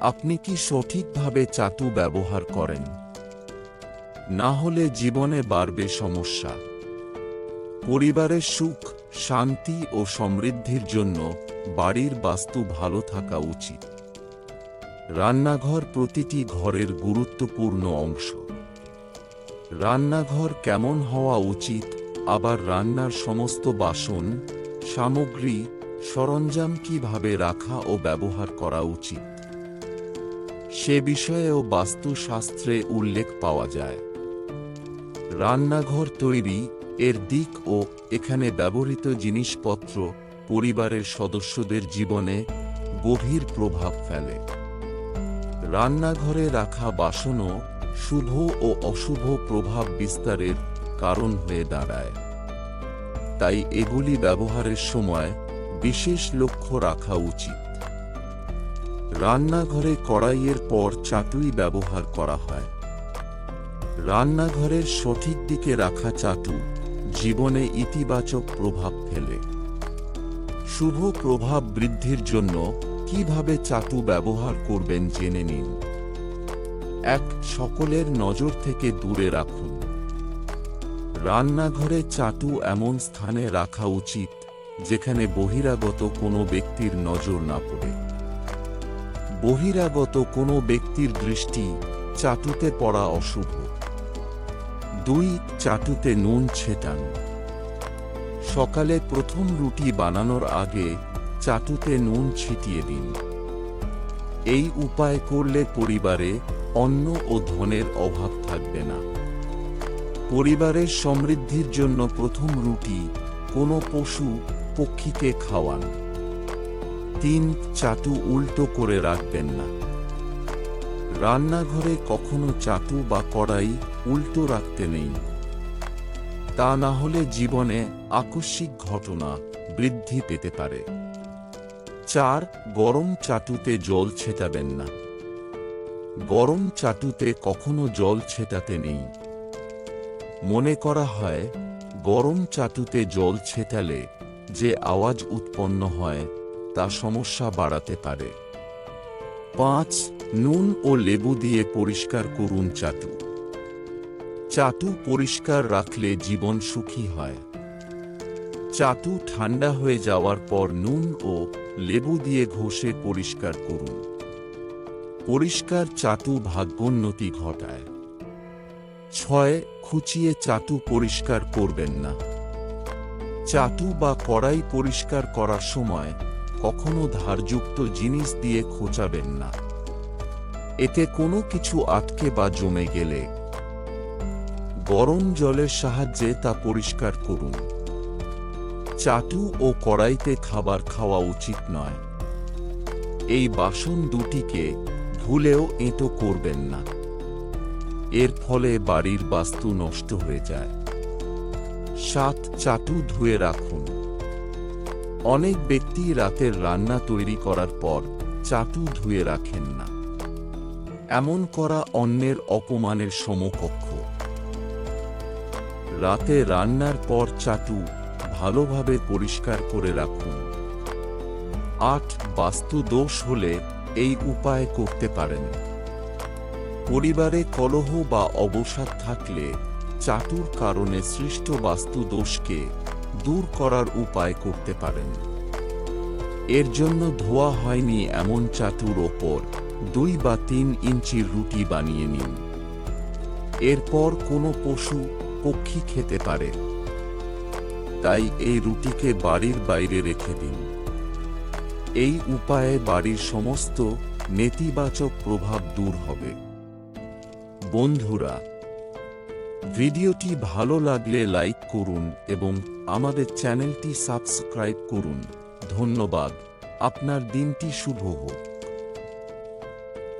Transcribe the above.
আপনি কি সঠিকভাবে চাটু ব্যবহার করেন? না হলে জীবনে বাড়বে সমস্যা। পরিবারের সুখ, শান্তি ও সমৃদ্ধির জন্য বাড়ির বাস্তু ভালো থাকা উচিত। রান্নাঘর প্রতিটি ঘরের গুরুত্বপূর্ণ অংশ। রান্নাঘর কেমন হওয়া উচিত, আবার রান্নার সমস্ত বাসন, সামগ্রী, সরঞ্জাম কীভাবে রাখা ও ব্যবহার করা উচিত? সে বিষয়েও বাস্তুশাস্ত্রে উল্লেখ পাওয়া যায়। রান্নাঘর তৈরি, এর দিক ও এখানে ব্যবহৃত জিনিসপত্র পরিবারের সদস্যদের জীবনে গভীর প্রভাব ফেলে। রান্নাঘরে রাখা বাসনও শুভ ও অশুভ প্রভাব বিস্তারের কারণ হয়ে দাঁড়ায়। তাই এগুলি ব্যবহারের সময় বিশেষ লক্ষ্য রাখা উচিত। রান্নাঘরে কড়াইয়ের পর চাটুই ব্যবহার করা হয়। রান্নাঘরের সঠিক দিকে রাখা চাটু জীবনে ইতিবাচক প্রভাব ফেলে। শুভ প্রভাব বৃদ্ধির জন্য কীভাবে চাটু ব্যবহার করবেন জেনে নিন। এক, সকলের নজর থেকে দূরে রাখুন। রান্নাঘরে চাটু এমন স্থানে রাখা উচিত, যেখানে বহিরাগত কোনো ব্যক্তির নজর না পড়ে। বহিরাগত কোনো ব্যক্তির দৃষ্টি চাটুতে পড়া অশুভ। দুই, চাটুতে নুন ছেটান। সকালে প্রথম রুটি বানানোর আগে চাটুতে নুন ছিটিয়ে দিন। এই উপায় করলে পরিবারে অন্ন ও ধনের অভাব থাকবে না। পরিবারের সমৃদ্ধির জন্য প্রথম রুটি কোনো পশু পক্ষীকে খাওয়ান। তিন চাটু উল্টো করে রাখবেন না। রান্নাঘরে কখনো চাটু বা কড়াই উল্টো রাখতে নেই। তা না হলে জীবনে আকস্মিক ঘটনা বৃদ্ধি পেতে পারে। চার, গরম চাটুতে জল ছেটাবেন না। গরম চাটুতে কখনো জল ছেটাতে নেই। মনে করা হয়, গরম চাটুতে জল ছেটালে যে আওয়াজ উৎপন্ন হয় তা সমস্যা বাড়াতে পারে। পাঁচ, নুন ও লেবু দিয়ে পরিষ্কার করুন চাটু। চাটু পরিষ্কার রাখলে জীবন সুখী হয়। চাটু ঠান্ডা হয়ে যাওয়ার পর নুন ও লেবু দিয়ে ঘষে পরিষ্কার করুন। পরিষ্কার চাটু ভাগ্যোন্নতি ঘটায়। ছয়, খুচিয়ে চাটু পরিষ্কার করবেন না। চাটু বা কড়াই পরিষ্কার করার সময় কখনো ধারযুক্ত জিনিস দিয়ে খোঁচাবেন না। এতে কোনো কিছু আটকে বা জমে গেলে গরম জলের সাহায্যে তা পরিষ্কার করুন। চাটু ও কড়াইতে খাবার খাওয়া উচিত নয়। এই বাসন দুটিকে ভুলেও এঁটো করবেন না। এর ফলে বাড়ির বাস্তু নষ্ট হয়ে যায়। সাত চাটু ধুয়ে রাখুন। অনেক ব্যক্তি রাতের রান্না তৈরি করার পর চাটু ধুয়ে রাখেন না। এমন করা অন্যের অপমানের সমকক্ষ। রাতে রান্নার পর চাটু ভালোভাবে পরিষ্কার করে রাখুন। আট বাস্তু দোষ হলে এই উপায় করতে পারেন। পরিবারে কলহ বা অবসাদ থাকলে চাটুর কারণে সৃষ্ট বাস্তু দোষকে দূর করার উপায় করতে পারেন। এর জন্য ধোয়া হয়নি এমন চাটুর ওপর দুই বা তিন ইঞ্চির রুটি বানিয়ে নিন। এরপর কোনো পশু, পক্ষী খেতে পারে। তাই এই রুটিকে বাড়ির বাইরে রেখে দিন। এই উপায়ে বাড়ির সমস্ত নেতিবাচক প্রভাব দূর হবে। বন্ধুরা ভিডিওটি ভালো লাগলে লাইক করুন এবং আমাদের চ্যানেলটি সাবস্ক্রাইব করুন। ধন্যবাদ। আপনার দিনটি শুভ হোক।